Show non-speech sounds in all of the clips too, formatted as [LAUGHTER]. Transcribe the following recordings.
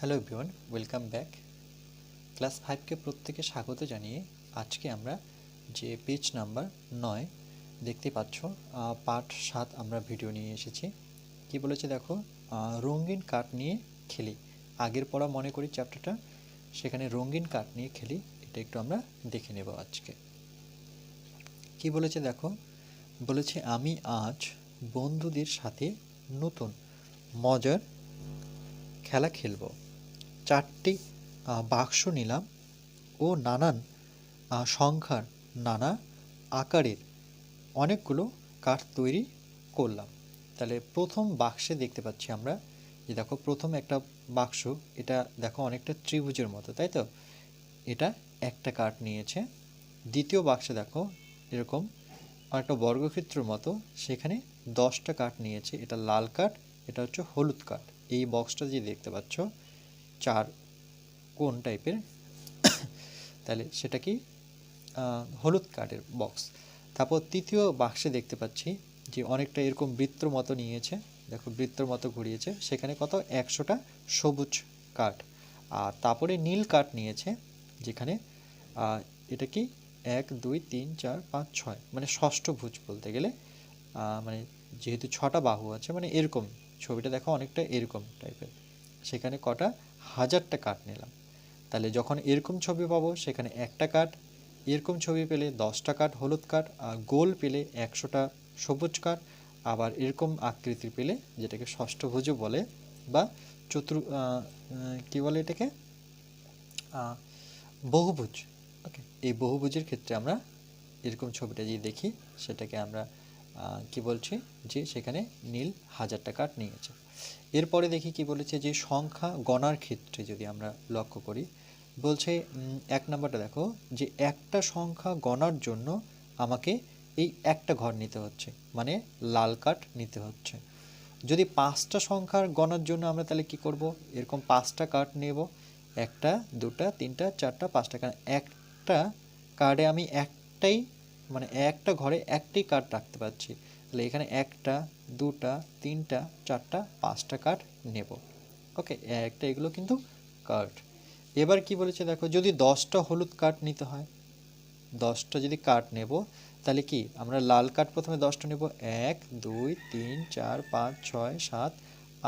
Hello everyone welcome back class ফাইভকে প্রত্যেকে স্বাগত জানিয়ে আজকে আমরা যে পেজ নাম্বার নয় দেখতে পাচ্ছ পাঠ সাত আমরা ভিডিও নিয়ে এসেছি। কি বলেছে দেখো? রঙিন কাঠ নিয়ে খেলি। আগের পড়া মনে করি চ্যাপ্টারটা সেখানে রঙিন কাঠ নিয়ে খেলি। এটা একটু আমরা দেখে নেব আজকে। কি বলেছে দেখো? বলেছে, আমি আজ বন্ধুদের সাথে নতুন, মজার খেলা খেলব। চারটি বাক্স নিলাম ও নানান সংখ্যার নানা আকারের অনেকগুলো কাঠ তৈরি করলাম। তাহলে প্রথম বাক্সে দেখতে পাচ্ছি আমরা যে দেখো প্রথম একটা বাক্স, এটা দেখো অনেকটা ত্রিভুজের মতো, তাই তো? এটা একটা কাঠ নিয়েছে। দ্বিতীয় বাক্সে দেখো এরকম অনেকটা বর্গক্ষেত্রের মতো, সেখানে দশটা কাঠ নিয়েছে, এটা লাল কাঠ, এটা হচ্ছে হলুদ কাঠ। এই বক্সটা যে দেখতে পাচ্ছ চার কোন টাইপের। তাহলে সেটা কি? হলুদ কাঠের বক্স তারপর তৃতীয় বাক্সে দেখতে পাচ্ছি যে অনেকটা এরকম বৃত্তর মতো নিয়েছে। দেখো বৃত্তর মতো ঘুরিয়েছে। সেখানে কত? একশোটা সবুজ কাঠ। আর তারপরে নীল কাঠ নিয়েছে, যেখানে এটা কি? এক, দুই, তিন, চার, পাঁচ, ছয়। মানে ষষ্ঠ ভুজ বলতে গেলে। মানে যেহেতু ছটা বাহু আছে মানে এরকম। ছবিটা দেখো অনেকটা এরকম টাইপের। সেখানে কটা? হাজারটা কাঠ নিলাম। তাহলে যখন এরকম ছবি পাবো, সেখানে একটা কাঠ এরকম ছবি পেলে দশটা কাঠ হলুদ কাঠ আর গোল পেলে একশোটা সবুজ কাঠ আবার এরকম আকৃতি পেলে যেটাকে ষষ্ঠভুজও বলে, বা চতুর কি বলে এটাকে? বহুভুজ। ওকে এই বহুভুজের ক্ষেত্রে আমরা এরকম ছবিটা যদি দেখি, সেটাকে আমরা কি বলছে? যে সেখানে নীল হাজারটা কাঠ নিয়েছে। এরপরে দেখি কি বলেছে যে সংখ্যা গণার ক্ষেত্রে যদি আমরা লক্ষ্য করি, বলছে এক নম্বরটা দেখো, যে একটা সংখ্যা গণার জন্য আমাকে এই একটা ঘর নিতে হচ্ছে মানে লাল কাঠ নিতে হচ্ছে। যদি পাঁচটা সংখ্যার গণার জন্য আমরা তাহলে কি করব? এরকম পাঁচটা কাঠ নেব, একটা, দুটা, তিনটা, চারটা, পাঁচটা, কারণ একটা কার্ডে আমি একটাই মানে একটা ঘরে একটি কার্ড রাখতে পারছি। তাহলে এখানে একটা, দুটা, তিনটা, চারটা, পাঁচটা কার্ড নেব। ওকে একটা এগুলো কিন্তু কার্ড এবার কি বলেছে দেখো, যদি দশটা হলুদ কার্ড নিতে হয়, দশটা যদি কাঠ নেব, তাহলে কি আমরা লাল কাঠ প্রথমে দশটা নেব, এক, দুই, তিন, চার, পাঁচ, ছয়, সাত,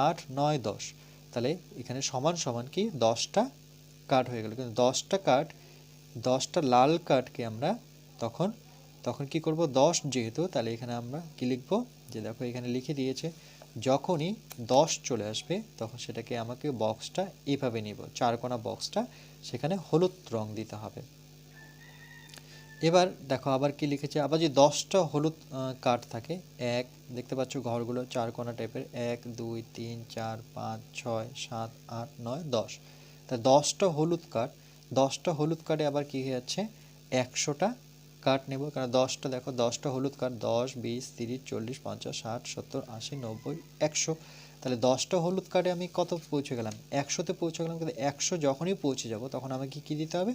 আট, নয়, দশ। তাহলে এখানে সমান সমান কি দশটা কাঠ হয়ে গেল। কিন্তু দশটা কাঠ দশটা লাল কাঠকে আমরা তখন তখন কি করব? দশ যেহেতু, তাহলে এখানে আমরা কি লিখব? যে দেখো এখানে লিখে দিয়েছে, যখনই দশ চলে আসবে, তখন সেটাকে আমাকে বক্সটা এভাবে নিব। চারকোনা বক্সটা সেখানে হলুদ রং দিতে হবে। এবার দেখো আবার কি লিখেছে? আবার যে দশটা হলুদ কাঠ থাকে, এক, দেখতে পাচ্ছ ঘরগুলো চার কোনা টাইপের এক, দুই, তিন, চার, পাঁচ, ছয়, সাত, আট, নয়, দশ। তা দশটা হলুদ কাঠ, দশটা হলুদ কাঠে আবার কি হয়ে যাচ্ছে? একশোটা কাঠ নেব, কারণ দশটা, দেখো দশটা হলুদ কাঠ দশ, বিশ, তিরিশ, চল্লিশ, পঞ্চাশ, ষাট, সত্তর, আশি, নব্বই, একশো। তাহলে দশটা হলুদ কাঠে আমি কত পৌঁছে গেলাম? একশোতে পৌঁছে গেলাম কিন্তু একশো যখনই পৌঁছে যাব, তখন আমাকে কী দিতে হবে?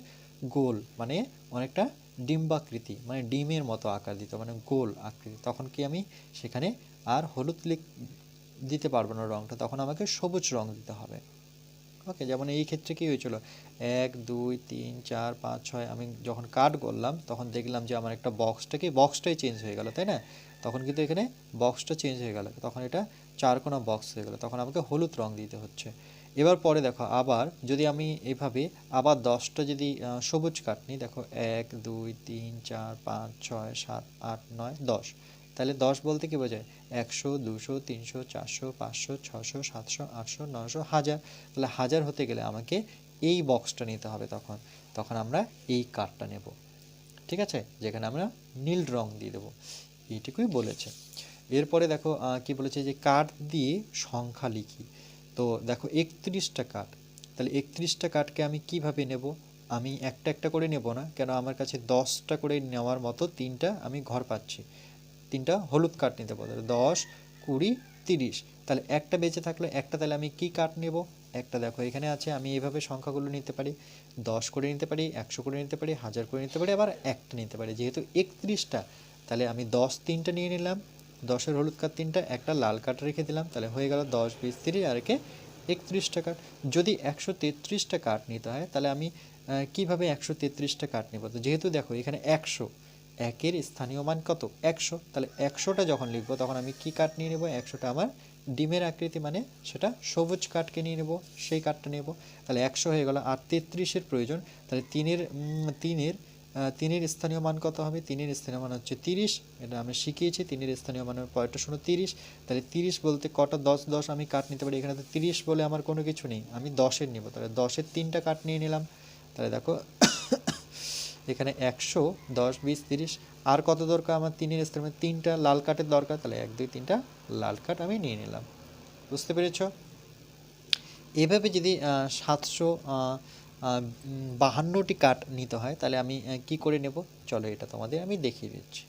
গোল মানে অনেকটা ডিম্বাকৃতি মানে ডিমের মতো আকার দিতে মানে গোল আকৃতি। তখন কি আমি সেখানে আর হলুদ লিখ দিতে পারব না রঙটা তখন আমাকে সবুজ রং দিতে হবে। ওকে যেমন এই ক্ষেত্রে কি হয়েছিল? এক, দুই, তিন, চার, পাঁচ, ছয়, আমি যখন কাট করলাম, তখন দেখলাম যে আমার একটা বক্সটা কি বক্সটাই চেঞ্জ হয়ে গেল, তাই না? তখন কিন্তু এখানে বক্সটা চেঞ্জ হয়ে গেল। তখন এটা চারকোনা বক্স হয়ে গেল। তখন আমাকে হলুদ রং দিতে হচ্ছে। এবার পরে দেখো, আবার যদি আমি এভাবে আবার দশটা যদি সবুজ কাঠ নিই, দেখো, এক, দুই, তিন, চার, পাঁচ, ছয়, সাত, আট, নয়, দশ। তাহলে দশ বলতে কী বোঝায়? একশো, দুশো, তিনশো, চারশো, পাঁচশো, ছশো, সাতশো, আটশো নশো হাজার। তাহলে হাজার হতে গেলে আমাকে এই বক্সটা নিতে হবে তখন। তখন আমরা এই কাঠটা নেব। ঠিক আছে? যেখানে আমরা নীল রং দিয়ে দেবো। এইটুকুই বলেছে। এরপরে দেখো কি বলেছে যে কাঠ দিয়ে সংখ্যা লিখি। তো দেখো, একত্রিশটা কাঠ তাহলে একত্রিশটা কাঠকে আমি কীভাবে নেব? আমি একটা একটা করে নেব না? কেন? আমার কাছে দশটা করে নেওয়ার মতো তিনটা আমি ঘর পাচ্ছি। তিনটা হলুদ কাঠ নিতে পারব দশ, কুড়ি, তিরিশ। তাহলে একটা বেঁচে থাকলে একটা, তাহলে আমি কি কাঠ নেব? একটা দেখো, এখানে আছে আমি এইভাবে সংখ্যাগুলো নিতে পারি। দশ করে নিতে পারি, একশো করে নিতে পারি, হাজার করে নিতে পারি, আবার একটা নিতে পারি। যেহেতু একত্রিশটা, তাহলে আমি দশ তিনটা নিয়ে নিলাম। দশের হলুদ কাঠ তিনটা, একটা লাল কাঠ রেখে দিলাম, তাহলে হয়ে গেল দশ, বিশ, তিরিশ, আর একে একত্রিশটা কাঠ। যদি একশো তেত্রিশটা কাঠ নিতে হয়, তাহলে আমি কীভাবে একশো তেত্রিশটা কাঠ নেব? তো যেহেতু দেখো, এখানে একশো একের স্থানীয় মান কত? একশো। তাহলে একশোটা যখন লিখব, তখন আমি কি কাঠ নিয়ে নেব? একশোটা আমার ডিমের আকৃতি মানে সেটা সবুজ কাঠকে নিয়ে নেব, সেই কাঠটা নেব। তাহলে একশো হয়ে গেল আর তেত্রিশের প্রয়োজন। তাহলে তিনের তিনের তিনের স্থানীয় মান কত হবে? তিনের স্থানীয় মান হচ্ছে তিরিশ। এটা আমি শিখিয়েছি, তিনের স্থানীয় মানের পয়েন্টটা শোনো, তিরিশ। তাহলে তিরিশ বলতে কটা? দশ দশ আমি কাঠ নিতে পারি এখানে। তো তিরিশ বলে আমার কোনো কিছু নেই। আমি দশের নেব। তাহলে দশের তিনটা কাঠ নিয়ে নিলাম। তাহলে দেখো এখানে একশো, দশ, বিশ, তিরিশ, আর কত দরকার? আমার তিনের স্থানে মানে তিনটা লাল কাঠের দরকার, তাহলে এক, দুই, তিনটা লাল কাঠ আমি নিয়ে নিলাম। বুঝতে পেরেছ? এভাবে যদি সাতশো বাহান্নটি কাঠ নিতে হয়, তাহলে আমি কি করে নেব? চলো এটা তোমাদের আমি দেখিয়ে দিচ্ছি।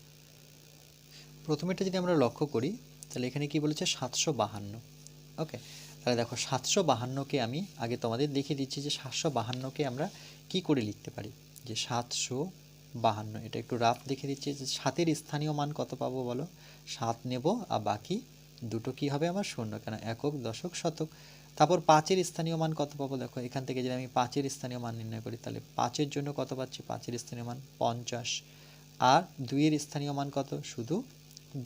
প্রথমেটা যদি আমরা লক্ষ্য করি, তাহলে এখানে কি বলেছে? সাতশো বাহান্ন। ওকে, তাহলে দেখো, সাতশো বাহান্নকে আমি আগে তোমাদের দেখিয়ে দিচ্ছি যে সাতশো বাহান্নকে আমরা কি করে লিখতে পারি? যে সাতশো বাহান্ন, এটা একটু রাফ দেখে দিচ্ছি যে সাতের স্থানীয় মান কত পাবো বলো? সাত নেব আর বাকি দুটো কি হবে আমার? শূন্য, কেন? একক, দশক, শতক। তারপর পাঁচের স্থানীয় মান কত পাবো? দেখো, এখান থেকে যদি আমি পাঁচের স্থানীয় মান নির্ণয় করি, তাহলে পাঁচের জন্য কত পাচ্ছি? পাঁচের স্থানীয় মান পঞ্চাশ। আর দুইয়ের স্থানীয় মান কত? শুধু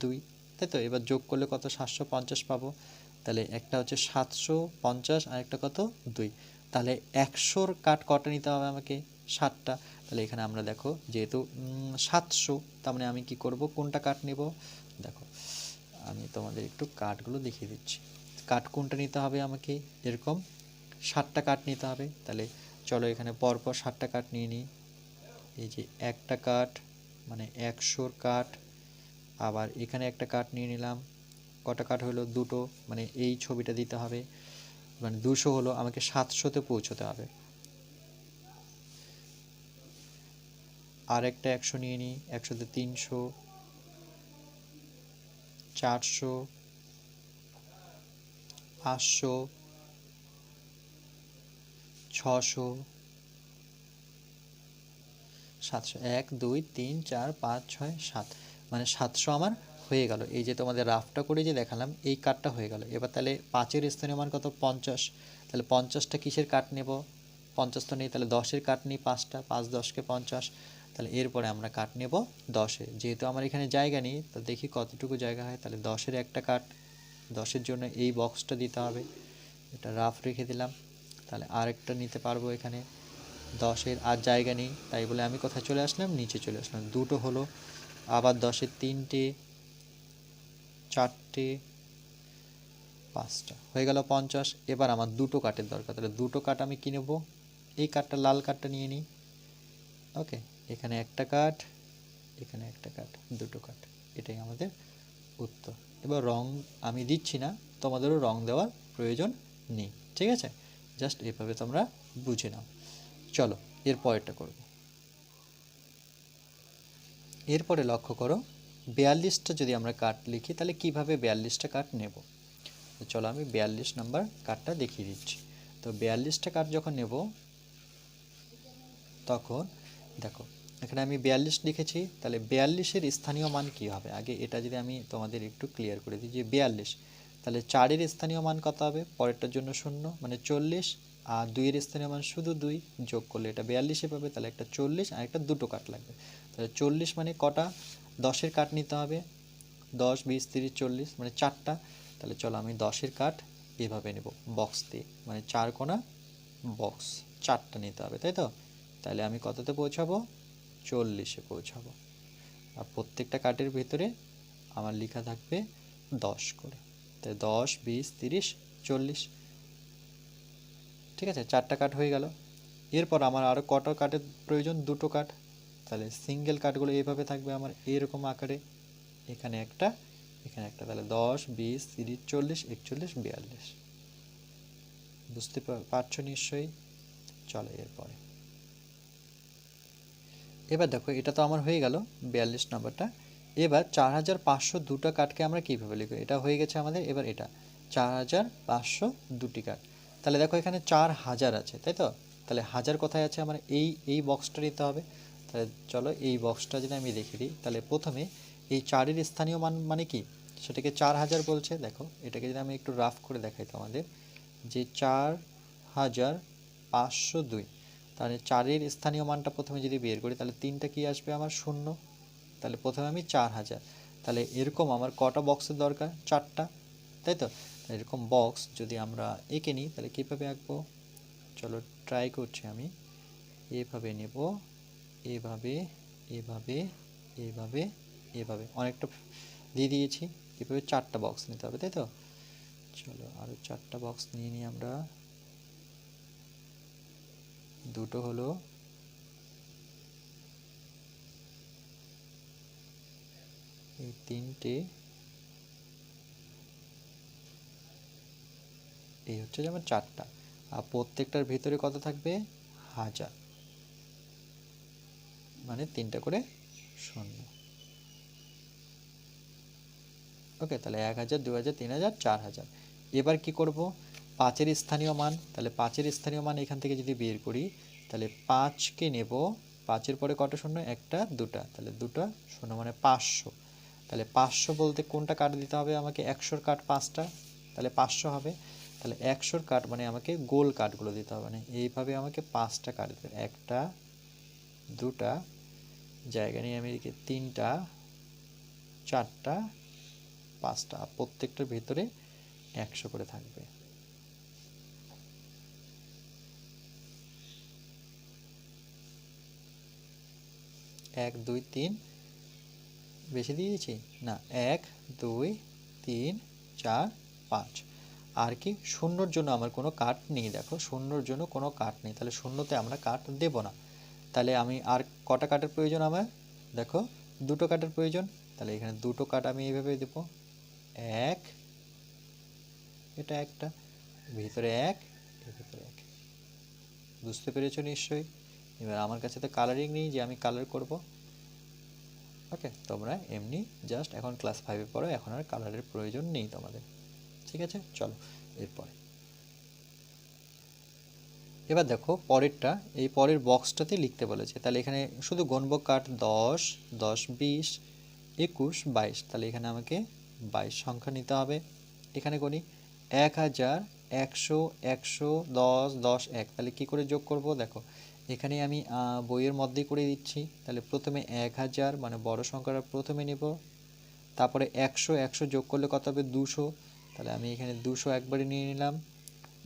দুই। তাই তো? এবার যোগ করলে কত? সাতশো পঞ্চাশ পাবো। তাহলে একটা হচ্ছে সাতশো পঞ্চাশ আর একটা কত? দুই। তাহলে একশোর কাঠ কটা নিতে হবে আমাকে? ষাটটা তাহলে এখানে আমরা দেখো যেহেতু সাতশো, তার মানে আমি কি করব? কোনটা কাঠ নেব? দেখো, আমি তোমাদের একটু কাঠগুলো দেখিয়ে দিচ্ছি। কাঠ কোনটা নিতে হবে আমাকে? এরকম ষাটটা কাঠ নিতে হবে। তাহলে চলো এখানে পরপর ষাটটা কাঠ নিয়ে নিই। এই যে একটা কাঠ মানে একশোর কাঠ। আবার এখানে একটা কাঠ নিয়ে নিলাম। কটা কাঠ হলো? দুটো। মানে এই ছবিটা দিতে হবে। মানে দুশো হলো, আমাকে সাতশোতে পৌঁছতে হবে। আর একটা একশো নিয়ে নিই, একশোতে তিনশো, চারশো, পাঁচশো, ছশো, সাতশো, এক, দুই, তিন, চার, পাঁচ, ছয়, সাত। মানে সাতশো আমার হয়ে গেল। এই যে তোমাদের রাফটা করে যে দেখালাম, এই কাঠটা হয়ে গেল। এবার তাহলে পাঁচের স্থানীয় মান কত? পঞ্চাশ। তাহলে পঞ্চাশটা কিসের কাঠ নেব? পঞ্চাশ তো নেই তাহলে দশের কাঠ নিই পাঁচটা। পাঁচ, দশকে পঞ্চাশ। তাহলে এরপরে আমরা কাঠ নেব দশে। যেহেতু আমার এখানে জায়গা নেই, তো দেখি কতটুকু জায়গা হয়। তাহলে দশের একটা কাঠ, দশের জন্য এই বক্সটা দিতে হবে। এটা রাফ রেখে দিলাম। তাহলে আরেকটা নিতে পারব এখানে। দশের আর জায়গা নেই, তাই বলে আমি কোথায় চলে আসলাম? নিচে চলে আসলাম। দুটো হলো, আবার দশের তিনটে, চারটে, পাঁচটা। হয়ে গেল পঞ্চাশ। এবার আমার দুটো কাঠের দরকার। তাহলে দুটো কাঠ আমি কি নেব? এই কাঠটা, লাল কাঠটা নিয়ে নিই। ওকে এখানে একটা কাঠ, এখানে একটা কাঠ, দুটো কাঠ। এটাই আমাদের উত্তর। এবার রং আমি দিচ্ছি না, তোমাদেরও রং দেওয়ার প্রয়োজন নেই, ঠিক আছে? জাস্ট এভাবে তোমরা বুঝে নাও। চলো, এর পরেরটা করব। এরপরে লক্ষ্য করো, বিয়াল্লিশটা যদি আমরা কাঠ লিখি, তাহলে কীভাবে বিয়াল্লিশটা কাঠ নেব? তো চলো আমি বিয়াল্লিশ নাম্বার কাঠটা দেখিয়ে দিচ্ছি। তো বিয়াল্লিশটা কাঠ যখন নেব, তখন দেখো এখানে আমি বিয়াল্লিশ লিখেছি, তাহলে বিয়াল্লিশের স্থানীয় মান কি হবে? আগে এটা যদি আমি তোমাদের একটু ক্লিয়ার করে দিই যে বিয়াল্লিশ, তাহলে চারের স্থানীয় মান কত হবে? পরেরটার জন্য শূন্য মানে চল্লিশ, আর দুইয়ের স্থানীয় মান শুধু দুই যোগ করলে এটা বিয়াল্লিশে পাবে, তাহলে একটা চল্লিশ আর একটা দুটো কাঠ লাগবে। তাহলে চল্লিশ মানে কটা? দশের কাঠ নিতে হবে, দশ, বিশ, তিরিশ, চল্লিশ মানে চারটা। তাহলে চলো আমি দশের কাঠ এভাবে নেব বক্স দিয়ে মানে চার কোনা বক্স চারটা নিতে হবে, তাই তো? তাহলে আমি কততে পৌঁছাবো? চল্লিশে পৌঁছাবো। আর প্রত্যেকটা কাঠের ভিতরে আমার লেখা থাকবে দশ করে। তাই দশ, বিশ, তিরিশ, চল্লিশ। ঠিক আছে, চারটা কাঠ হয়ে গেল। এরপর আমার আরও কটা কাঠের প্রয়োজন? দুটো কাঠ তাহলে সিঙ্গেল কাঠগুলো এইভাবে থাকবে আমার এরকম আকারে। এখানে একটা এখানে একটা। তাহলে দশ, বিশ, তিরিশ, চল্লিশ, একচল্লিশ, বিয়াল্লিশ। বুঝতে পারছ নিশ্চয়ই? চলে এরপরে। এবার দেখো, এটা তো আমার হয়ে গেল বিয়াল্লিশ নম্বরটা। এবার চার হাজার পাঁচশো দুটো কাঠকে আমরা কীভাবে লিখব? এটা হয়ে গেছে আমাদের এবার এটা। চার হাজার পাঁচশো দুটি কাঠ। তাহলে দেখো, এখানে চার হাজার আছে, তাই তো? তাহলে হাজার কোথায় আছে? আমার এই এই বক্সটা নিতে হবে। তাহলে চলো, এই বক্সটা যদি আমি দেখে দিই, তাহলে প্রথমে এই চারের স্থানীয় মান মানে কি? সেটাকে চার হাজার বলছে। দেখো, এটাকে যদি আমি একটু রাফ করে দেখাই তোমাদের। যে চার হাজার পাঁচশো দুই তাহলে চারের স্থানীয় মানটা প্রথমে যদি বের করি, তাহলে তিনটা কি আসবে আমার? শূন্য। তাহলে প্রথমে আমি চার হাজার। তাহলে এরকম আমার কটা বক্সের দরকার? চারটা। তাই তো? এরকম বক্স যদি আমরা এঁকে নিই, তাহলে কীভাবে আঁকবো? চলো ট্রাই করছি আমি। এভাবে নেব, এভাবে এভাবে এভাবে এভাবে। অনেকটা দিয়ে দিয়েছি। এভাবে চারটা বক্স নিতে হবে, তাই তো? চলো আরও চারটা বক্স নিয়ে নিই আমরা। দুটো হলো এই তিনটে, এই হচ্ছে যেমন চারটা। আর প্রত্যেকটার ভিতরে কত থাকবে? হাজার। মানে তিনটা করে শূন্য। ওকে, তাহলে এক হাজার দু হাজার, তিন হাজার, চার হাজার। এবার কি করব? পাঁচের স্থানীয় মান, তাহলে পাঁচের স্থানীয় মান এখান থেকে যদি বের করি, তাহলে পাঁচকে নেব, পাঁচের পরে কটা শূন্য? একটা, দুটা। তাহলে দুটা শূন্য মানে পাঁচশো। তাহলে পাঁচশো বলতে কোনটা কাট দিতে হবে আমাকে? একশোর কাট পাঁচটা। তাহলে পাঁচশো হবে। তাহলে একশোর কাট মানে আমাকে গোল কাটগুলো দিতে হবে। মানে এইভাবে আমাকে পাঁচটা কাট দিতে হবে। একটা, দুটা, জায়গা নিয়ে আমি এদিকে তিনটা, চারটা, পাঁচটা। প্রত্যেকটার ভেতরে একশো করে থাকবে। এক, দুই, তিন। বেশি দিয়েছি? না, এক, দুই, তিন, চার, পাঁচ। আর কি? শূন্যর জন্য আমার কোনো কাট নেই, দেখো। শূন্যর জন্য কোনো কাট নেই। তাহলে শূন্যতে আমরা কাট দেব না। তাহলে আমি আর কটা কাটের প্রয়োজন আমার? দেখো, দুটো কাটের প্রয়োজন। তাহলে এখানে দুটো কাট আমি এইভাবে দেব। এক, এটা একটা। ভিতরে এক ভিতরে এক। বুঝতে পেরেছ নিশ্চয়ই? এবার আমার কাছে তো কালারিং নেই যে আমি কালার করব। ওকে তোমরা এমনি জাস্ট এখন ক্লাস ফাইভে পড়ো, এখন আর কালারের প্রয়োজন নেই তোমাদের। ঠিক আছে? চলো, এরপরে। এবার দেখো, পরেরটা, এই পরের বক্সটাতে লিখতে বলেছে। তাহলে এখানে শুধু গণবক কাঠ দশ দশ, বিশ, একুশ, বাইশ। তাহলে এখানে আমাকে বাইশ সংখ্যা নিতে হবে। এখানে করি এক হাজার একশো একশো দশ দশ, এক। তাহলে কি করে যোগ করব? দেখো এখানে আমি বইয়ের মধ্যেই করে দিচ্ছি। তাহলে প্রথমে এক হাজার মানে বড় সংখ্যাটা প্রথমে নেব। তারপরে একশো একশো যোগ করলে কত হবে? দুশো। তাহলে আমি এখানে দুশো একবারে নিয়ে নিলাম।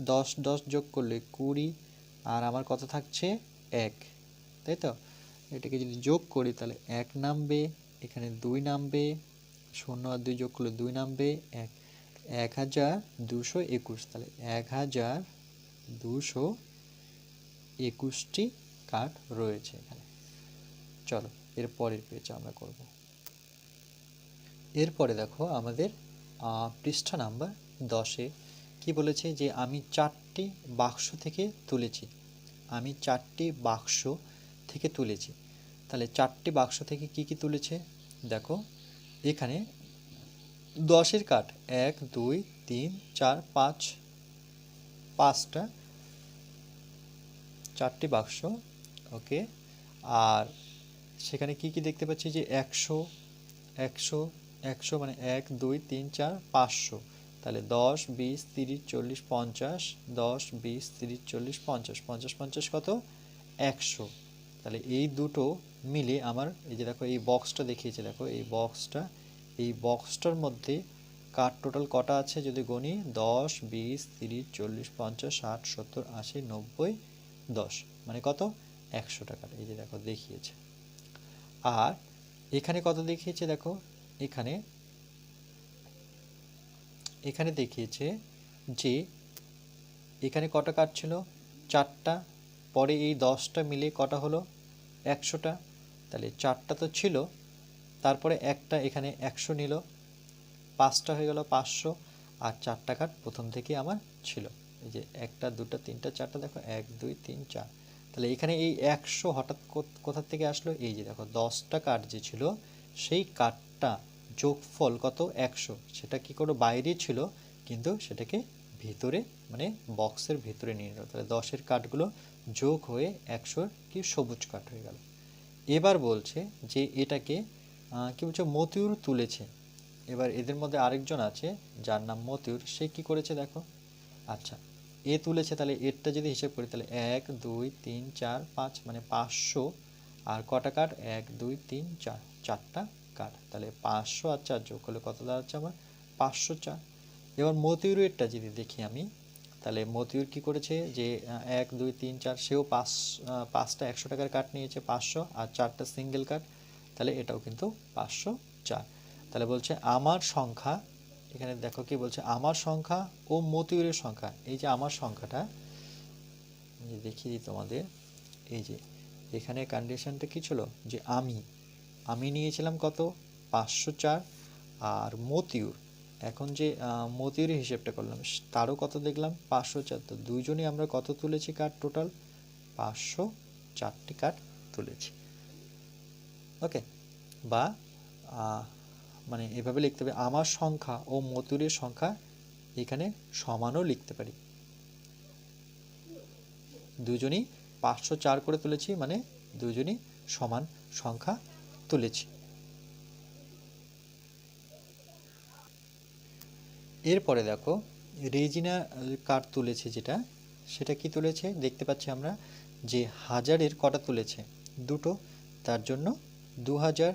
দশ দশ যোগ করলে কুড়ি। আর আমার কত থাকছে? এক। তাই তো? এটাকে যদি যোগ করি, তাহলে এক নামবে, এখানে দুই নামবে। শূন্য আর দুই যোগ করলে দুই নামবে, এক। এক হাজার দুশো একুশ। তাহলে এক হাজার দুশো একুশটি কার্ড রয়েছে এখানে। চলো, এর পরের পেজ আমরা করব। এরপরে দেখো আমাদের পৃষ্ঠা নাম্বার দশে কি বলেছে যে, আমি চারটি বাক্স থেকে তুলেছি। আমি চারটি বাক্স থেকে তুলেছি। তাহলে চারটি বাক্স থেকে কি কি তুলেছে? দেখো, এখানে দশের কাঠ এক, দুই, তিন, চার, পাঁচ, পাঁচটা চারটি বাক্স ওকে আর সেখানে কি কি দেখতে পাচ্ছি যে একশো একশো একশো মানে এক, দুই, তিন, চার, পাঁচশো। তাহলে দশ, বিশ, তিরিশ, চল্লিশ, পঞ্চাশ, দশ, বিশ, তিরিশ, চল্লিশ, পঞ্চাশ। পঞ্চাশ পঞ্চাশ কত? একশো। তাহলে এই দুটো মিলে আমার এই যে দেখো, এই বক্সটা দেখিয়েছে, দেখো, এই বক্সটা এই বক্সটার মধ্যে কার টোটাল কটা আছে যদি গণি? দশ, বিশ, তিরিশ, চল্লিশ, পঞ্চাশ, ষাট, সত্তর, আশি, নব্বই দশ। মানে কত? একশো টাকার। এই যে দেখো, দেখিয়েছে। আর এখানে কত দেখিয়েছে দেখো? এখানে এখানে দেখিয়েছে যে এখানে কটা কাঠ ছিল? চারটা। পরে এই দশটা মিলে কটা হলো? একশোটা। তাহলে চারটা তো ছিল। তারপরে একটা এখানে একশো নিল। পাঁচটা হয়ে গেল পাঁচশো। আর চারটা কাঠ প্রথম থেকে আমার ছিল। এই যে একটা, দুটা, তিনটা, চারটা দেখো, এক, দুই, তিন, চার। তাহলে এখানে এই একশো হঠাৎ কোথা থেকে আসলো? এই যে দেখো, দশটা কাঠ যে ছিল, সেই কাঠটা যোগফল কত? একশো। সেটা কি করে বাইরে ছিল, কিন্তু সেটাকে ভিতরে মানে বক্সের ভিতরে নিয়ে নিল তাহলে দশের কাঠগুলো যোগ হয়ে একশোর কি সবুজ কাঠ হয়ে গেল। এবার বলছে যে এটাকে কি বলছে? মতিউর তুলেছে। এবার এদের মধ্যে আরেকজন আছে, যার নাম মতিউর। সে কি করেছে দেখো? আচ্ছা এ তুলেছে, তাহলে এরটা যদি হিসেব করি, তাহলে এক, দুই, তিন, চার, পাঁচ মানে পাঁচশো। আর কটা কাঠ? এক, দুই, তিন, চার। চারটা কাঠ। তাহলে পাঁচশো আর চার যোগ করলে কত দাঁড়াচ্ছে আমার? পাঁচশো চার। এবার মতিউরেরটা যদি দেখি আমি, তাহলে মতিউর কি করেছে? যে এক, দুই, তিন, চার, সেও পাঁচ পাঁচটা একশো টাকার কাঠ নিয়েছে, পাঁচশো, আর চারটা সিঙ্গেল কাঠ, তাহলে এটাও কিন্তু পাঁচশো চার। তাহলে বলছে, আমার সংখ্যা এখানে দেখো কি বলছে, আমার সংখ্যা ও মতিউরের সংখ্যা। এই যে আমার সংখ্যাটা দেখিয়ে দিই তোমাদের, এই যে এখানে কন্ডিশনটা কি ছিল? যে আমি আমি নিয়েছিলাম কত? পাঁচশো চার। আর মতিউর, এখন যে মতিউরের হিসেবটা করলাম, তারও কত দেখলাম? পাঁচশো চার। তো দুইজনই আমরা কত তুলেছি কাঠ টোটাল পাঁচশো চারটি কাঠ তুলেছি। ওকে বা মানে এভাবে লিখতে হবে, আমার সংখ্যা ও মতুরের সংখ্যা এখানে সমানও লিখতে পারি। দুজনই পাঁচশো চার করে তুলেছি মানে দুজনই সমান সংখ্যা তুলেছি। এরপরে দেখো, রেজিনা কার্ড তুলেছে যেটা? সেটা কি তুলেছে? দেখতে পাচ্ছি আমরা যে হাজারের কটা তুলেছে, দুটো, তার জন্য দু হাজার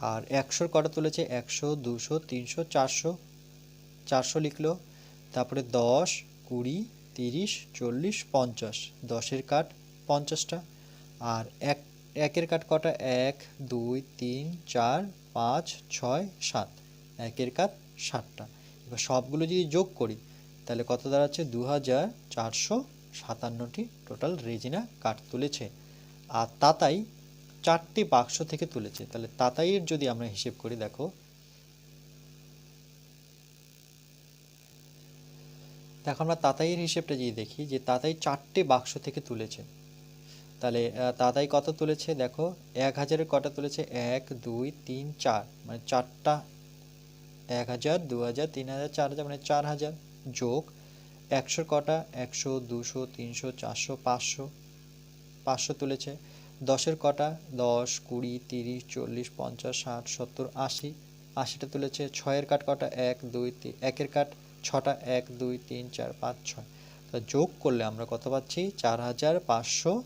আর একশোর কটা তুলেছে? একশো, দুশো, তিনশো, চারশো। চারশো লিখলো। তারপরে দশ, কুড়ি, তিরিশ, চল্লিশ, পঞ্চাশ। দশের কাঠ পঞ্চাশটা। আর এক, একের কাঠ কটা? এক, দুই, তিন, চার, পাঁচ, ছয়, সাত। একের কাঠ ষাটটা। এবার সবগুলো যদি যোগ করি, তাহলে কত দাঁড়াচ্ছে? দু হাজার চারশো সাতান্নটি টোটাল রেজিনা কাঠ তুলেছে। আর তাতাই চারটি বাক্স থেকে তুলেছে। তাহলে তাতাইয়ের যদি আমরা হিসেব করি, দেখো। দেখো আমরা তাতাইয়ের হিসেবটা যদি দেখি, যে তাতাই চারটে বাক্স থেকে তুলেছে। তাহলে তাতাই কত তুলেছে? দেখো, এক হাজারের কটা তুলেছে? এক, দুই, তিন, চার। মানে চারটা, এক হাজার, দু হাজার, তিন হাজার, চার হাজার মানে চার হাজার যোগ একশোর কটা? একশো, দুশো, তিনশো, চারশো, পাঁচশো পাঁচশো তুলেছে। দশের কটা? দশ, কুড়ি, তিরিশ, চল্লিশ, পঞ্চাশ, ষাট, সত্তর, আশি। আশিটা তুলেছে ছয়ের কাঠ কটা? এক, দুই, তিন। একের কাঠ ছটা? এক, দুই, তিন, চার, পাঁচ, ছয়। তো যোগ করলে আমরা কত পাচ্ছি? চার হাজার পাঁচশো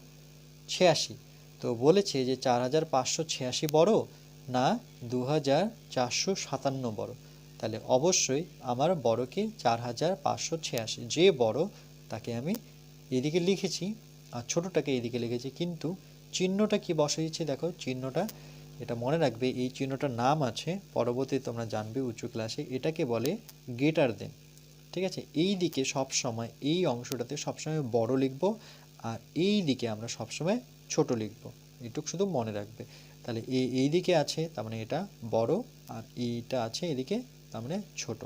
ছিয়াশি। তো বলেছে যে চার হাজার পাঁচশো ছিয়াশি বড় না দু হাজার চারশো সাতান্ন বড়? তাহলে অবশ্যই আমার বড়কে চার হাজার পাঁচশো ছিয়াশি। যে বড় তাকে আমি এদিকে লিখেছি, আর ছোটোটাকে এদিকে লিখেছি। কিন্তু চিহ্নটা কি বসাইছি দেখো, চিহ্নটা, এটা মনে রাখবে, এই চিহ্নটার নাম আছে, পরবর্তীতে তোমরা জানবে উঁচু ক্লাসে, এটাকে বলে গেটার দেন। ঠিক আছে? এই দিকে সবসময়, এই অংশটাতে সবসময় বড় লিখব, আর এই দিকে আমরা সবসময় ছোট লিখব। এটুকু শুধু মনে রাখবে। তাহলে এই এই দিকে আছে, তার মানে এটা বড়, আর এইটা আছে এদিকে, তার মানে ছোট।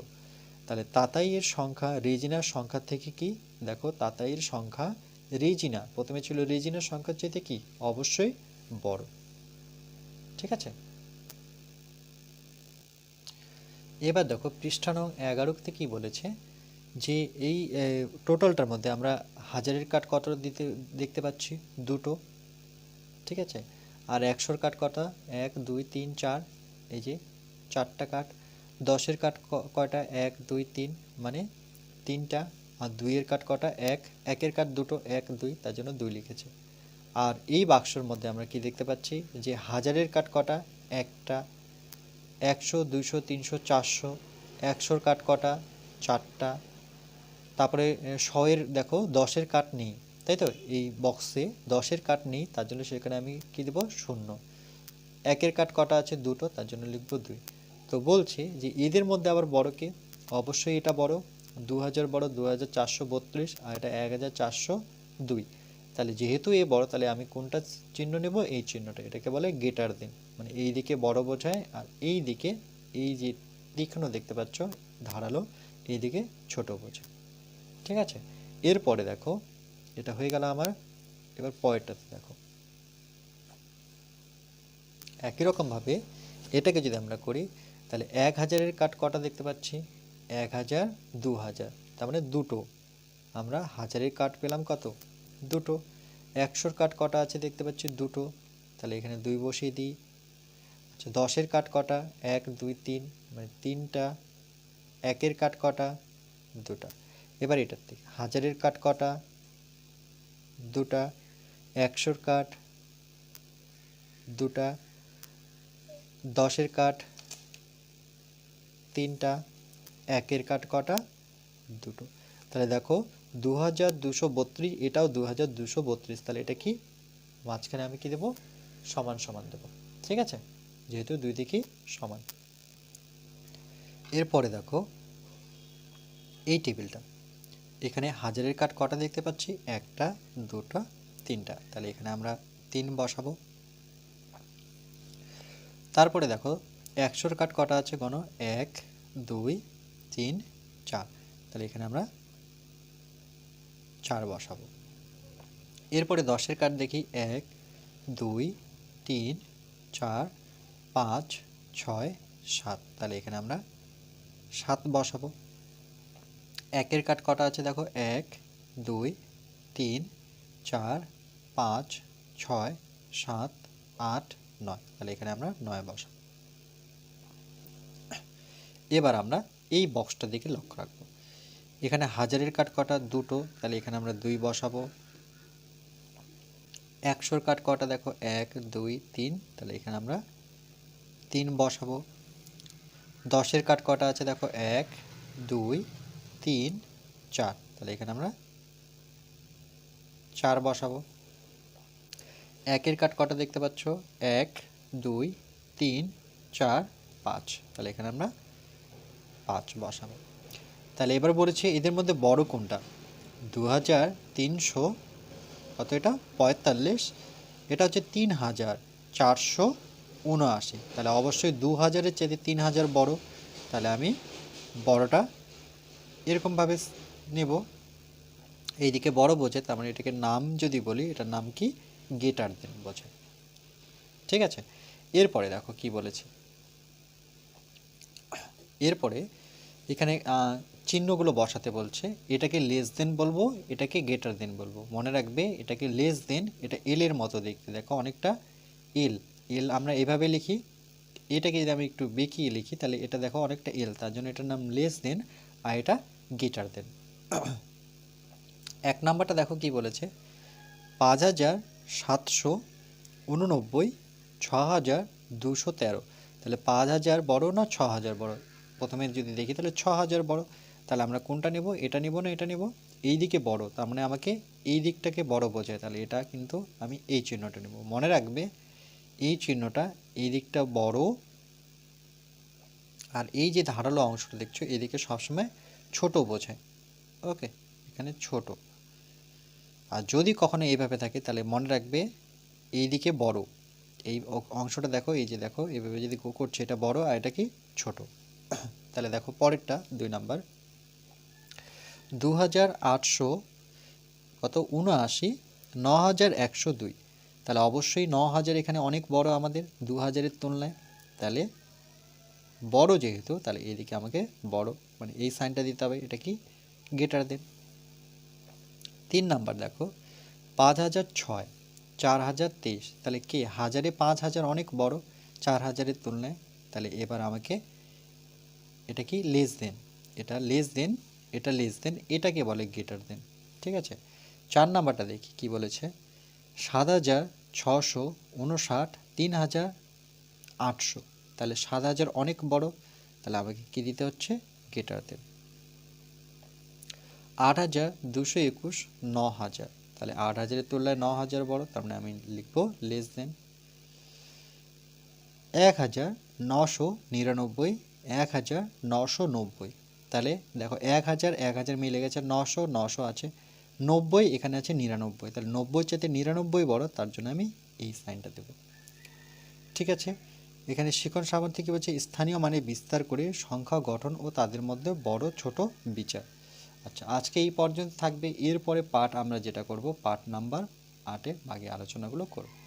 তাহলে তাতাইয়ের সংখ্যা, রেজিনার সংখ্যা থেকে কি? দেখো, তাতাইয়ের সংখ্যা রেজিনা। প্রথমে ছিল রেজিনার সংখ্যার চাইতে কি? অবশ্যই বড়। ঠিক আছে? এবার দেখো, পৃষ্ঠা নং এগারোতে কি বলেছে? যে এই টোটালটার মধ্যে আমরা হাজারের কাঠ কত দিতে, দেখতে পাচ্ছি, দুটো। ঠিক আছে? আর একশোর কাঠ কটা? এক, দুই, তিন, চার। এই যে চারটা কাঠ দশের কাঠ ক- কয়টা? এক, দুই, তিন। মানে তিনটা। আর দুইয়ের কাঠ কটা? এক। একের কাঠ দুটো, এক, দুই, তার জন্য দুই লিখেছে। আর এই বাক্সর মধ্যে আমরা কি দেখতে পাচ্ছি? যে হাজারের কাঠ কটা? একটা, একশো, দুইশো, তিনশো, চারশো, একশোর কাঠ কটা? চারটা। তারপরে শয়ের, দেখো, দশের কাঠ নেই, তাই তো? এই বক্সে দশের কাঠ নেই, তার জন্য সেখানে আমি কি দেবো? শূন্য। একের কাঠ কটা আছে? দুটো, তার জন্য লিখব দুই। তো বলছে যে এদের মধ্যে আবার বড় কে? অবশ্যই এটা বড়। দু হাজার বড় দু হাজার চারশো বত্রিশ আর এটা এক হাজার চারশো দুই। তাহলে যেহেতু এ বড়, তাহলে আমি কোনটা চিহ্ন নেব? এই চিহ্নটা। এটাকে বলে গেটার দিন। মানে এই দিকে বড় বোঝায় আর এই দিকে এই যে তীক্ষ্ণ দেখতে পাচ্ছ, ধারালো, এই দিকে ছোট বোঝায়। ঠিক আছে? এরপরে দেখো, এটা হয়ে গেল আমার, এবার পরেরটাতে দেখো। একই রকমভাবে এটাকে যদি আমরা করি, তাহলে এক হাজারের কাঠ কটা দেখতে পাচ্ছি? এক হাজার দু হাজার তার মানে দুটো। আমরা হাজারের কাঠ পেলাম কত? দুটো। একশোর কাঠ কটা আছে দেখতে পাচ্ছি? দুটো। তাহলে এখানে দুই বসিয়ে দিই। আচ্ছা দশের কাঠ কটা? এক, দুই, তিন। মানে তিনটা। একের কাঠ কটা? দুটা। এবার এটার থেকে হাজারের কাঠ কটা? দুটা। একশোর কাঠ দুটা। দশের কাঠ তিনটা। একের কাঠ কটা? দুটো। তাহলে দেখো দু হাজার দুশো বত্রিশ, এটাও দু হাজার দুশো বত্রিশ। তাহলে এটা কি? মাঝখানে আমি কি দেবো? সমান সমান দেবো। ঠিক আছে? যেহেতু দুই দিকেই সমান। এরপরে দেখো, এই টেবিলটা। এখানে হাজারের কাঠ কটা দেখতে পাচ্ছি? একটা, দুটো, তিনটা। তাহলে এখানে আমরা তিন বসাবো। তারপরে দেখো, একশোর কাঠ কটা আছে গণ? এক, দুই তিন, চার। তাহলে এখানে আমরা চার বসাবো। এরপরে দশের কাঠ দেখি, এক, দুই, তিন, চার, পাঁচ, ছয়, সাত। তাহলে এখানে আমরা সাত বসাবো। একের কাঠ কটা আছে দেখো? এক, দুই, তিন, চার, পাঁচ, ছয়, সাত, আট, নয়। তাহলে এখানে আমরা নয় বসাবো। এবার আমরা এই বক্সটার দিকে লক্ষ্য রাখব। এখানে হাজারের কাঠ কটা, দুটো, তাহলে এখানে আমরা দুই বসাবো। একশোর কাঠ কটা দেখো, এক, দুই, তিন, তাহলে এখানে আমরা তিন বসাবো। দশের কাঠ কটা আছে দেখো, এক, দুই, তিন, চার, তাহলে এখানে আমরা চার বসাবো। একের কাঠ কটা দেখতে পাচ্ছ? এক, দুই, তিন, চার, পাঁচ, তাহলে এখানে আমরা পাঁচ বসাবো। তাহলে এবার বলেছি এদের মধ্যে বড় কোনটা? দু হাজার তিনশো কত এটা? পঁয়তাল্লিশ। এটা হচ্ছে তিন হাজার চারশো উনআশি। তাহলে অবশ্যই দু হাজারের চেয়ে তিন হাজার বড়। তাহলে আমি বড়টা এরকমভাবে নেব। এইদিকে বড় বোঝে, তার মানে এটাকে নাম যদি বলি, এটার নাম কি? গেটার দেন বোঝে। ঠিক আছে? এরপরে দেখো কি বলেছে। এরপরে এখানে চিহ্নগুলো বসাতে বলছে, এটাকে লেস দেন বলব, এটাকে গেটার দেন বলব। মনে রাখবে, এটাকে লেস দেন এটা এল এর মতো দেখতে। দেখো অনেকটা এল এল আমরা এভাবে লিখি, এটাকে যদি আমি একটু বেঁকিয়ে লিখি, তাহলে এটা দেখো অনেকটা এল তার জন্য এটার নাম লেস দেন আর এটা গেটার দেন এক নাম্বারটা দেখো কি বলেছে, পাঁচ হাজার সাতশো উননব্বই, ছ হাজার দুশো তেরো। তাহলে পাঁচ হাজার বড় না ছ হাজার বড়? প্রথমে যদি দেখি, তাহলে ছ হাজার বড়। তাহলে আমরা কোনটা নেব? এটা নেব না এটা নেব? এই দিকে বড়। তার মানে আমাকে এই দিকটাকে বড় বোঝায়। তাহলে এটা কিন্তু আমি এই চিহ্নটা নেব। মনে রাখবে, এই চিহ্নটা এই দিকটা বড়, আর এই যে ধারালো অংশটা দেখছ, এদিকে সবসময় ছোট বোঝায়। ওকে, এখানে ছোট। আর যদি কখনো এইভাবে থাকে, তাহলে মনে রাখবে, এই দিকে বড়। এই অংশটা দেখো, এই যে দেখো এইভাবে যদি করছে, এটা বড় আর এটা কি ছোট। [COUGHS] তাহলে দেখো পরেরটা, দুই নাম্বার। দু হাজার আটশো কত? উনআশি ন হাজার একশো দুই। তাহলে অবশ্যই ন হাজার এখানে অনেক বড় আমাদের দু হাজারের তুলনায়। তাহলে বড় যেহেতু, তাহলে এদিকে আমাকে বড় মানে এই সাইনটা দিতে হবে, এটা কি? গেটার দেন তিন নাম্বার দেখো পাঁচ হাজার ছয় চার হাজার তেইশ। তাহলে কে? হাজারে পাঁচ হাজার অনেক বড় চার হাজারের তুলনায়। তাহলে এবার আমাকে এটা কি লেস দেন এটা লেস দেন এটা লেস দেন এটাকে বলে গেটার দেন ঠিক আছে? চার নাম্বারটা দেখি, কি বলেছে? সাত হাজার ছশো উনষাট, তিন হাজার আটশো। তাহলে সাত হাজার অনেক বড়, তাহলে আমাকে কি দিতে হচ্ছে? গেটার দেন আট হাজার দুশো একুশ, ন হাজার। তাহলে আট হাজারের তুলনায় ন হাজার বড়, তার মানে আমি লিখব লেস দেন এক হাজার নশো নিরানব্বই এক হাজার নশো নব্বই। তাহলে দেখো এক হাজার এক হাজার মিলে গেছে নশো নশো আছে। নব্বই এখানে আছে নিরানব্বই। তাহলে নব্বই চাইতে নিরানব্বই বড়, তার জন্য আমি এই সাইনটা দেব। ঠিক আছে? এখানে শিখন সামর্থ্য কী বলছে? স্থানীয় মানে বিস্তার করে সংখ্যা, গঠন ও তাদের মধ্যে বড়, ছোট বিচার। আচ্ছা আজকে এই পর্যন্ত থাকবে। এরপরে পার্ট আমরা যেটা করব পার্ট নাম্বার আটে বাকি আলোচনাগুলো করব।